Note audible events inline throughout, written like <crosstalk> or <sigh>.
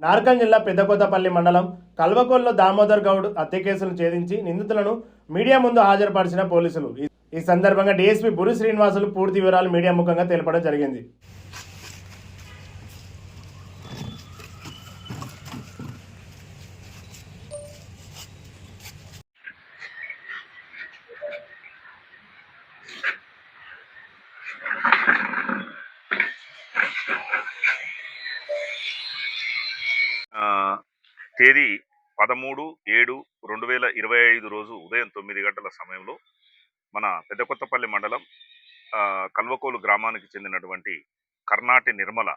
నార్కల్ జిల్లా పెద్దకొత్తపల్లి మండలం కల్వకొల్లో దామోదర్ గౌడ్ హత్య కేసును ఛేదించి నిందితులను మీడియా ముందు హాజరుపరిచిన పోలీసులు. ఈ- సందర్భంగా డీఎస్పీ బురి శ్రీనివాసులు పూర్తి వివరాలు మీడియా ముఖంగా తెలపడం జరిగింది ఆ, తేదీ పదమూడు ఏడు రెండు వేల ఇరవై ఐదు రోజు ఉదయం తొమ్మిది గంటల సమయంలో మన పెద్దకొత్తపల్లి మండలం కల్వకోలు గ్రామానికి చెందినటువంటి కర్ణాటి నిర్మల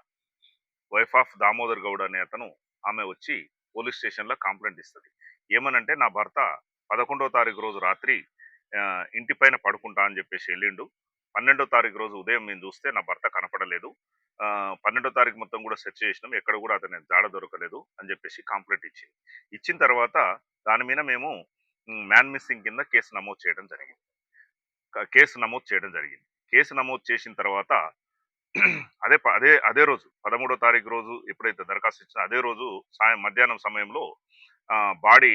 వైఫ్ ఆఫ్ దామోదర్ గౌడ్ అనే అతను ఆమె వచ్చి పోలీస్ స్టేషన్లో కంప్లైంట్ ఇస్తుంది. ఏమనంటే నా భర్త పదకొండో తారీఖు రోజు రాత్రి ఇంటిపైన పడుకుంటా అని చెప్పేసి వెళ్ళిండు పన్నెండో తారీఖు రోజు ఉదయం మేము చూస్తే నా భర్త కనపడలేదు. పన్నెండో తారీఖు మొత్తం కూడా సెర్చ్ చేసినాం. ఎక్కడ కూడా అతని జాడ దొరకలేదు అని చెప్పేసి కంప్లైంట్ ఇచ్చింది ఇచ్చిన తర్వాత దాని మీద మేము మ్యాన్ మిస్సింగ్ కింద కేసు నమోదు చేయడం జరిగింది. కేసు నమోదు చేయడం జరిగింది. కేసు నమోదు చేసిన తర్వాత <clears throat> అదే ప- అదే అదే రోజు పదమూడో తారీఖు రోజు ఎప్పుడైతే దరఖాస్తు ఇచ్చిన అదే రోజు సాయం మధ్యాహ్నం సమయంలో ఆ, బాడీ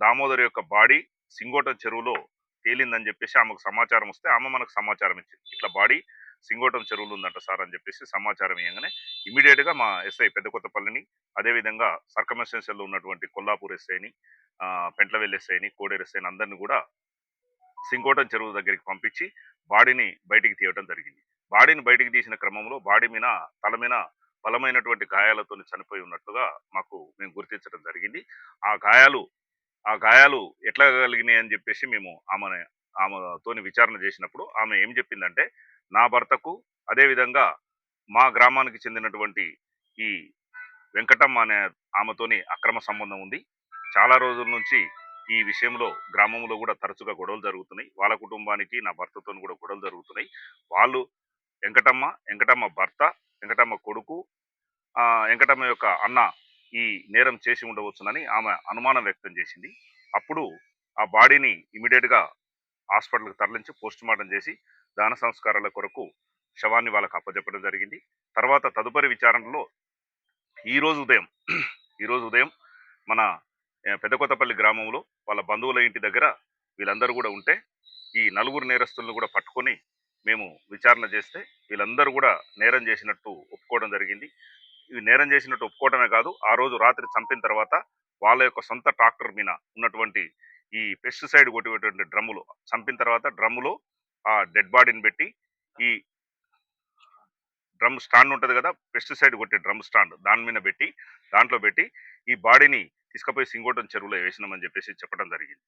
దామోదర్ యొక్క బాడీ సింగోట చెరువులో తేలిందని చెప్పేసి ఆమెకు సమాచారం వస్తే ఆమె మనకు సమాచారం ఇచ్చింది. ఇట్లా బాడీ సింగోటం చెరువులు ఉందంట సార్ అని చెప్పేసి సమాచారం ఇవ్వగానే ఇమీడియట్గా మా ఎస్ఐ పెద్దకొత్తపల్లిని అదేవిధంగా సర్కమెస్టెన్షియల్లో ఉన్నటువంటి కొల్లాపూర్ ఎస్ఐని పెంట్లవెల్లి ఎస్ఐని కోడేరు ఎస్ఐని అందరిని కూడా సింగోటం చెరువు దగ్గరికి పంపించి బాడీని బయటికి తీయడం జరిగింది. బాడీని బయటికి తీసిన క్రమంలో బాడీ మీద తల మీద బలమైనటువంటి గాయాలతో చనిపోయి ఉన్నట్లుగా మాకు మేము గుర్తించడం జరిగింది. ఆ గాయాలు ఆ గాయాలు ఎట్లా కలిగినాయి అని చెప్పేసి మేము ఆమె ఆమెతోని విచారణ చేసినప్పుడు ఆమె ఏం చెప్పిందంటే నా భర్తకు అదేవిధంగా మా గ్రామానికి చెందినటువంటి ఈ వెంకటమ్మ అనే ఆమెతోని అక్రమ సంబంధం ఉంది. చాలా రోజుల నుంచి ఈ విషయంలో గ్రామంలో కూడా తరచుగా గొడవలు జరుగుతున్నాయి. వాళ్ళ కుటుంబానికి నా భర్తతో కూడా గొడవలు జరుగుతున్నాయి. వాళ్ళు వెంకటమ్మ వెంకటమ్మ భర్త వెంకటమ్మ కొడుకు వెంకటమ్మ యొక్క అన్న ఈ నేరం చేసి ఉండవచ్చునని ఆమె అనుమానం వ్యక్తం చేసింది. అప్పుడు ఆ బాడీని ఇమీడియట్గా హాస్పిటల్కి తరలించి పోస్ట్ మార్టం చేసి దాన సంస్కారాల కొరకు శవాన్ని వాళ్ళకు అప్పచెప్పడం జరిగింది. తర్వాత తదుపరి విచారణలో ఈరోజు ఉదయం ఈరోజు ఉదయం మన పెద్దకొత్తపల్లి గ్రామంలో వాళ్ళ బంధువుల ఇంటి దగ్గర వీళ్ళందరూ కూడా ఉంటే ఈ నలుగురు నేరస్తులను కూడా పట్టుకొని మేము విచారణ చేస్తే వీళ్ళందరూ కూడా నేరం చేసినట్టు ఒప్పుకోవడం జరిగింది. ఇవి నేరం చేసినట్టు ఒప్పుకోవడమే కాదు ఆ రోజు రాత్రి చంపిన తర్వాత వాళ్ళ యొక్క సొంత ట్రాక్టర్ మీద ఉన్నటువంటి ఈ పెస్టిసైడ్ కొట్టేటువంటి డ్రమ్ములు చంపిన తర్వాత డ్రమ్ములో ఆ డెడ్ బాడీని పెట్టి ఈ డ్రమ్ స్టాండ్ ఉంటుంది కదా పెస్టిసైడ్ కొట్టే డ్రమ్ స్టాండ్ దాని మీద పెట్టి దాంట్లో పెట్టి ఈ బాడీని తీసుకుపోయి సింగోటం చెరువులో వేసినామని చెప్పేసి చెప్పడం జరిగింది.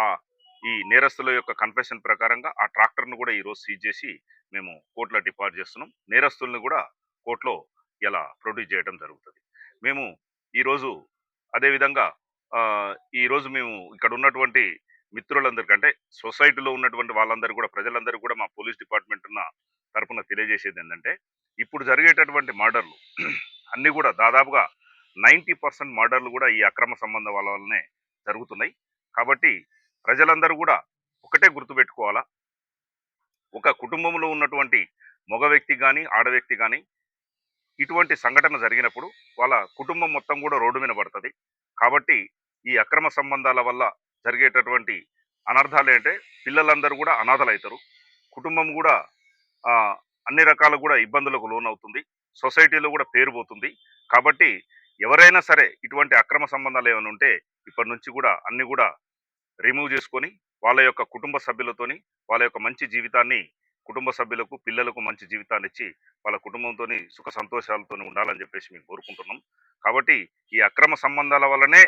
ఆ ఈ నేరస్తుల యొక్క కన్ఫెషన్ ప్రకారంగా ఆ ట్రాక్టర్ను కూడా ఈరోజు సీజ్ చేసి మేము కోర్టులో డిపాజిట్ చేస్తున్నాం. నేరస్తుల్ని కూడా కోర్టులో ఇలా ప్రొడ్యూస్ చేయడం జరుగుతుంది. మేము ఈరోజు అదేవిధంగా ఈరోజు మేము ఇక్కడ ఉన్నటువంటి మిత్రులందరికీ అంటే సొసైటీలో ఉన్నటువంటి వాళ్ళందరూ కూడా ప్రజలందరూ కూడా మా పోలీస్ డిపార్ట్మెంట్ ఉన్న తరఫున తెలియజేసేది ఏంటంటే ఇప్పుడు జరిగేటటువంటి మర్డర్లు <clears throat> అన్నీ కూడా దాదాపుగా నైంటీ పర్సెంట్ మర్డర్లు కూడా ఈ అక్రమ సంబంధం వల్లనే జరుగుతున్నాయి. కాబట్టి ప్రజలందరూ కూడా ఒకటే గుర్తుపెట్టుకోవాలా ఒక కుటుంబంలో ఉన్నటువంటి మగ వ్యక్తి కానీ ఆడ వ్యక్తి కానీ ఇటువంటి సంఘటన జరిగినప్పుడు వాళ్ళ కుటుంబం మొత్తం కూడా రోడ్డు మీద పడుతుంది. కాబట్టి ఈ అక్రమ సంబంధాల వల్ల జరిగేటటువంటి అనర్థాలు ఏంటంటే పిల్లలందరూ కూడా అనాథలు అవుతారు కుటుంబం కూడా అన్ని రకాల కూడా ఇబ్బందులకు లోనవుతుంది. సొసైటీలో కూడా పేరు పోతుంది. కాబట్టి ఎవరైనా సరే ఇటువంటి అక్రమ సంబంధాలు ఏమైనా ఉంటే ఇప్పటి నుంచి కూడా అన్ని కూడా రిమూవ్ చేసుకొని వాళ్ళ యొక్క కుటుంబ సభ్యులతోని వాళ్ళ యొక్క మంచి జీవితాన్ని కుటుంబ సభ్యులకు పిల్లలకు మంచి జీవితాన్ని ఇచ్చి వాళ్ళ కుటుంబంతో సుఖ సంతోషాలతో ఉండాలని చెప్పేసి మేము కోరుకుంటున్నాం. కాబట్టి ఈ అక్రమ సంబంధాల వల్లనే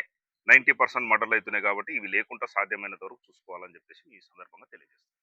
నైంటీ పర్సెంట్ మర్డర్లు అవుతున్నాయి కాబట్టి ఇవి లేకుండా సాధ్యమైనంత వరకు చూసుకోవాలని చెప్పేసి ఈ సందర్భంగా తెలియజేస్తాను